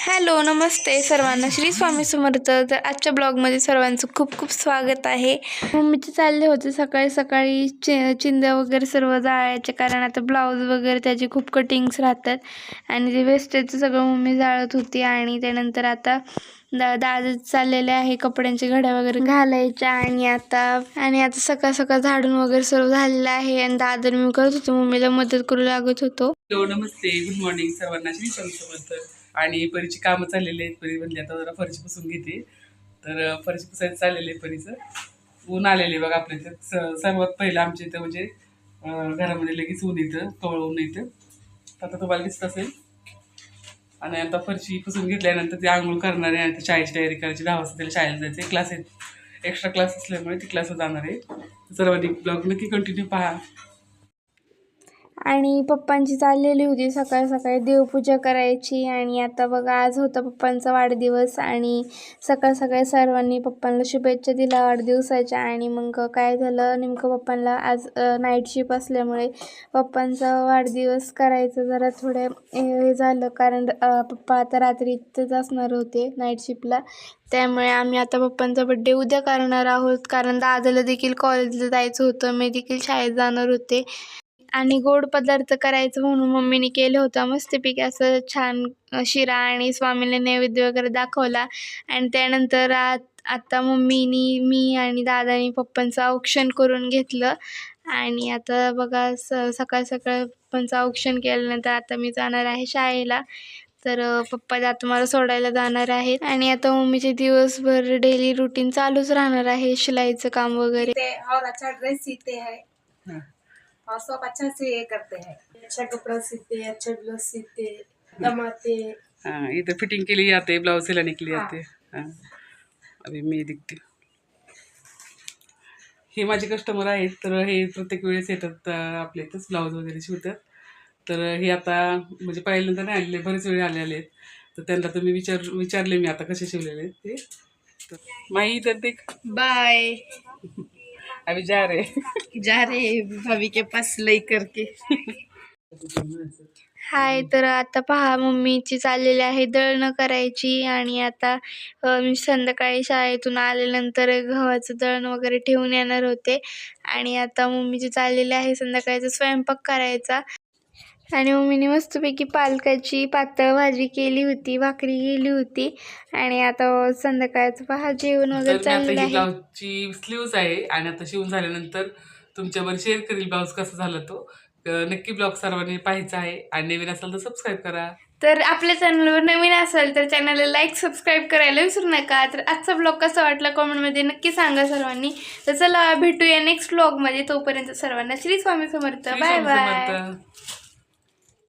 Hello नमस्ते सर्वांना. श्री स्वामी समर्थ. तर आजच्या ब्लॉगमध्ये सर्वांचं खूप खूप स्वागत आहे. मम्मीचे चालले होते सकाळी सकाळी चि चिंध्या वगैरे सर्व जाळायचे कारण आता ब्लाऊज वगैरे त्याचे खूप कटिंग्स राहतात. आणि ते वेस्टेजचं सगळं मम्मी जाळत होती आणि त्यानंतर आता दा दादा चाललेले आहे कपड्यांचे घड्या वगैरे घालायच्या आणि आता आणि आता सकाळ सकाळ झाडून वगैरे सर्व झालेलं आहे आणि दादा मी करत होतो मम्मीला मदत करू लागत होतो. हो, नमस्ते. गुड मॉर्निंग सर्वांना सोबत आणि परीची कामं चाललेली आहेत परी म्हणली आता जरा फरशी पुसून घेते. तर अं, फरशी पुसायचं चाललेलं आहे परीचं. ऊन आलेले बघा आपल्या इथं. स- सर्वात पहिलं आमच्या इथं म्हणजे घरामध्ये लगेच ऊन येतं कवळ ऊन येतं. आता तुम्हाला दिसत असेल. आणि आता फरशी पुसून घेतल्यानंतर ती आंघोळ करणार आहे आणि ते शाळेची तयारी करायची. दहा वाजता त्याला शाळेला जायचं क्लास आहेत. एक्स्ट्रा क्लास असल्यामुळे ती क्लासला जाणार आहे. तर सर्वांनी ब्लॉग नक्की कंटिन्यू पहा. आणि पप्पांची चाललेली होती. सकाळी सकाळी देवपूजा करायची आणि आता बघा आज होता पप्पांचा वाढदिवस आणि सकाळ सकाळी सर्वांनी पप्पांना शुभेच्छा दिल्या वाढदिवसाच्या आणि मग काय झालं नेमकं पप्पांना आज नाईट शिप असल्यामुळे पप्पांचा वाढदिवस करायचं जरा थोडं हे हे झालं. कारण पप्पा आता रात्री इथंच असणार होते नाईट शिपला त्यामुळे आम्ही आता पप्पांचा बड्डे उद्या करणार आहोत. कारण दादाला देखील कॉलेजला जायचं होतं. मी देखील शाळेत जाणार होते. आणि गोड पदार्थ करायचं म्हणून मम्मीने केलं होतं. मस्तपैकी असं छान शिरा आणि स्वामीला नैवेद्य वगैरे दाखवला. आणि त्यानंतर आत आता मम्मीनी मी आणि दादानी पप्पांचं औक्षण करून घेतलं. आणि आता बघा स सकाळ सकाळ पप्पांचं औक्षण केल्यानंतर आता मी जाणार आहे शाळेला. तर पप्पा आता मला सोडायला जाणार आहेत. आणि आता मम्मीचे दिवसभर डेली रुटीन चालूच राहणार आहे शिलाईचं काम वगैरे. ते ड्रेस सीते हैं हां. और सब अच्छा से ये करते हैं। अच्छा कपड़ा सीते अच्छा ब्लाउज सीते दमाते हाँ। इधर फिटिंग के लिए आते हैं ब्लाउज सिलाने के लिए हाँ. आते हैं। हाँ अभी मी दिखते हे। माझे कस्टमर आहेत तर हे प्रत्येक वेळेस येतात आपल्या इथंच ब्लाऊज वगैरे शिवतात. तर हे आता म्हणजे पहिल्यांदा नाही आलेले बरेच वेळ आलेले आहेत तर त्यांना तर मी विचार विचारले मी आता कसे शिवलेले ते. तर माई तर ते बाय अभी जा रहे जा रहे भाभी के पास लई करके। हाय तर आता पहा मम्मीची चाललेली आहे दळणं करायची आणि आता मी संध्याकाळी शाळेतून आल्यानंतर गव्हाचं दळण वगैरे ठेवून येणार होते. आणि आता मम्मीची चाललेली आहे संध्याकाळचा स्वयंपाक करायचा. आणि मम्मीने मस्तपैकी पालकाची पातळ भाजी केली होती भाकरी केली होती. आणि आता संध्याकाळचं पहा जेवण वगैरे तर मी आता चाललेलं ही आहे. ब्लाऊजची स्लीव्ज आहे आणि आता शिवून झाल्यानंतर तुमच्यावर शेअर करील ब्लाऊज कसा झाला तो. तर नक्की ब्लॉग सर्वांनी पाहायचा आहे आणि नवीन असाल तर सबस्क्राईब करा. तर आपल्या चॅनलवर नवीन असाल तर चॅनलला लाईक सबस्क्राईब करायला विसरू नका. तर आजचा ब्लॉग कसा वाटला कॉमेंटमध्ये नक्की सांगा सर्वांनी. तर चला भेटूया नेक्स्ट ब्लॉगमध्ये तोपर्यंत सर्वांना श्री स्वामी समर्थ. Shri bye Swami bye Samarth